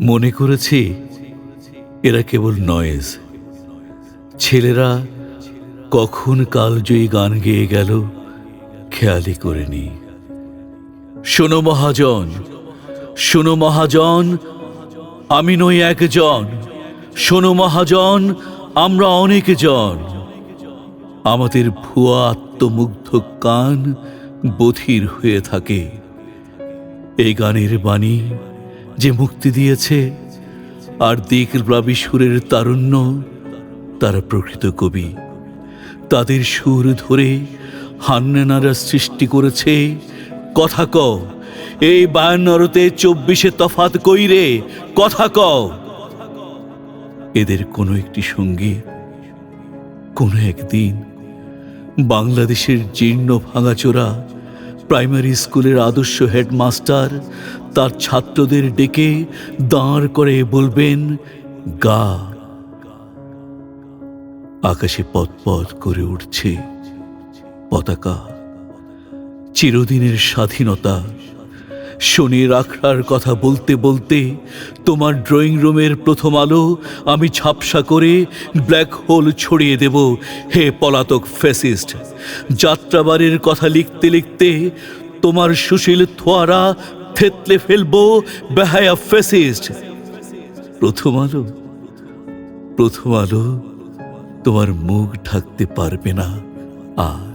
মনে করেছি এরা কেবল নয়েজ ছেলেরা কখন কালজয়ী গান গেয়ে গেল খেয়ালি করেনি। শোনো মহাজন শোনো মহাজন, আমি নই একজন। শোনো মহাজন, আমরা অনেকজন। আমাদের ভুয়া আত্মমুগ্ধ কান বধির হয়ে থাকে। এই গানের বাণী যে মুক্তি দিয়েছে, আর দিকব্লাবী সুরের তারুণ্য তারা প্রকৃত কবি। তাদের সুর ধরে হান্নানারা সৃষ্টি করেছে। কথা ক এই বায়ান্নরতে চব্বিশে তফাত কইরে কথা ক এদের কোনো একটি সংগীত কোনো একদিন বাংলাদেশের জীর্ণ ভাঙাচোরা প্রাইমারি স্কুলের আদর্শ হেডমাস্টার তার ছাত্রদের ডেকে দাঁড় করে বলবেন, গা। আকাশে পথ করে উঠছে পতাকা। চিরদিনের স্বাধীনতা শনি রাখার কথা বলতে বলতে তোমার ড্রয়িং রুমের প্রথম আলো আমি ঝাপসা করে ব্ল্যাক হোল ছড়িয়ে দেব, হে পলাতক ফ্যাসিস্ট। যাত্রাবাড়ির কথা লিখতে লিখতে তোমার সুশীল থোয়ারা থেতলে ফেলব, বেহায়া ফ্যাসিস্ট। প্রথম আলো প্রথম আলো তোমার মুখ ঢাকতে পারবে না আর